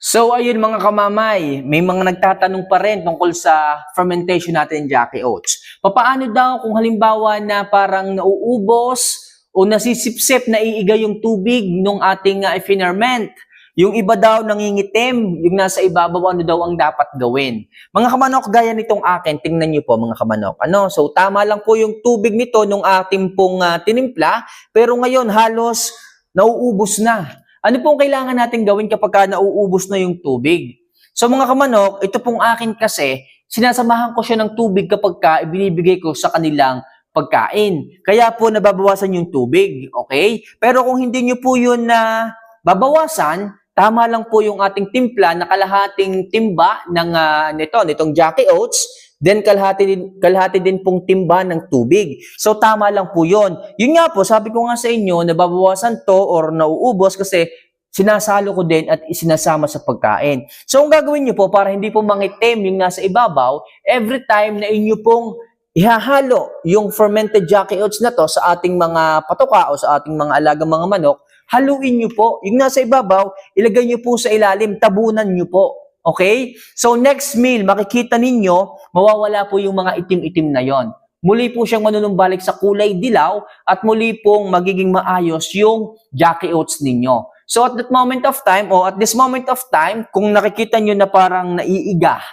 So ayun mga kamamay, may mga nagtatanong pa rin tungkol sa fermentation natin Jackie Oats. Papaano daw kung halimbawa na parang nauubos o nasisipsip na iiga yung tubig nung ating uh, ferment? Yung iba daw nangingitim, yung nasa ibabaw ano daw ang dapat gawin. Mga kamanok, gaya nitong akin, tingnan niyo po mga kamanok. Ano? So tama lang po yung tubig nito nung ating pong uh, tinimpla, pero ngayon halos nauubos na. Ano pong kailangan natin gawin kapag ka nauubos na yung tubig? So mga kamanok, ito pong akin kasi, sinasamahan ko siya ng tubig kapag ka ibinibigay ko sa kanilang pagkain. Kaya po nababawasan yung tubig, okay? Pero kung hindi nyo po yun na babawasan, tama lang po yung ating timpla na kalahating timba ng ah, nito, nitong Jackie Oats, then kalahati din, kalahati din pong timba ng tubig. So tama lang po yun. Yun nga po, sabi ko nga sa inyo, nababawasan to or nauubos kasi sinasalo ko din at isinasama sa pagkain. So ang gagawin nyo po para hindi po mangitim yung nasa ibabaw, every time na inyo pong ihahalo yung fermented Jackie Oats na to sa ating mga patoka o sa ating mga alagang mga manok, haluin nyo po. Yung nasa ibabaw, ilagay nyo po sa ilalim, tabunan nyo po. Okay? So next meal, makikita ninyo, mawawala po yung mga itim-itim na yon. Muli po siyang manunumbalik sa kulay dilaw at muli pong magiging maayos yung Jackie Oats ninyo. So at that moment of time, o at this moment of time, kung nakikita nyo na parang naiiga,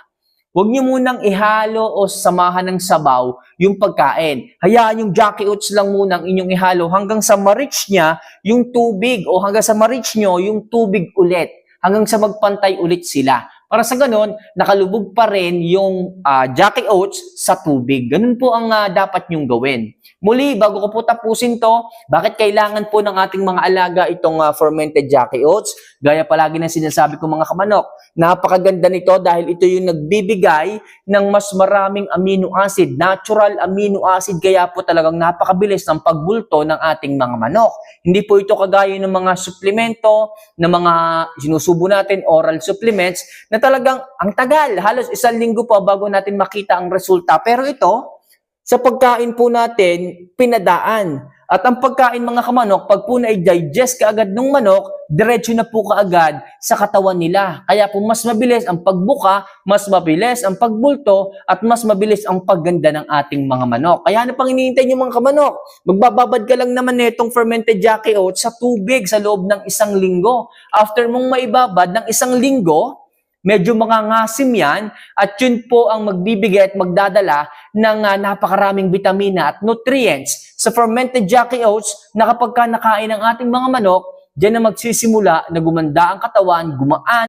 Huwag niyo munang ihalo o samahan ng sabaw yung pagkain. Hayaan yung Jackie Oats lang muna ang inyong ihalo hanggang sa ma-reach niya yung tubig o hanggang sa ma-reach nyo yung tubig ulit. Hanggang sa magpantay ulit sila. Para sa ganun, nakalubog pa rin yung ah, Jackie Oats sa tubig. Ganun po ang ah, dapat nyong gawin. Muli, bago ko po tapusin to, bakit kailangan po ng ating mga alaga itong ah, fermented Jackie Oats? Gaya palagi na sinasabi ko mga kamanok, napakaganda nito dahil ito yung nagbibigay ng mas maraming amino acid, natural amino acid, kaya po talagang napakabilis ng pagbulto ng ating mga manok. Hindi po ito kagaya ng mga suplemento, ng mga sinusubo natin, oral supplements, na talagang ang tagal, halos isang linggo pa bago natin makita ang resulta. Pero ito, sa pagkain po natin, pinadaan. At ang pagkain mga kamanok, pag po na-digest kaagad ng manok, diretso na po kaagad sa katawan nila. Kaya po mas mabilis ang pagbuka, mas mabilis ang pagbulto, at mas mabilis ang pagganda ng ating mga manok. Kaya ano pang hinihintay niyo mga kamanok? Magbababad ka lang naman nitong fermented Jackie Oats sa tubig sa loob ng isang linggo. After mong maibabad ng isang linggo, medyo mangangasim yan at yun po ang magbibigay at magdadala ng ah, napakaraming vitamina at nutrients. Sa fermented Jackie Oats na kapag ka nakain ng ating mga manok, Diyan na magsisimula na gumanda ang katawan, gumaan,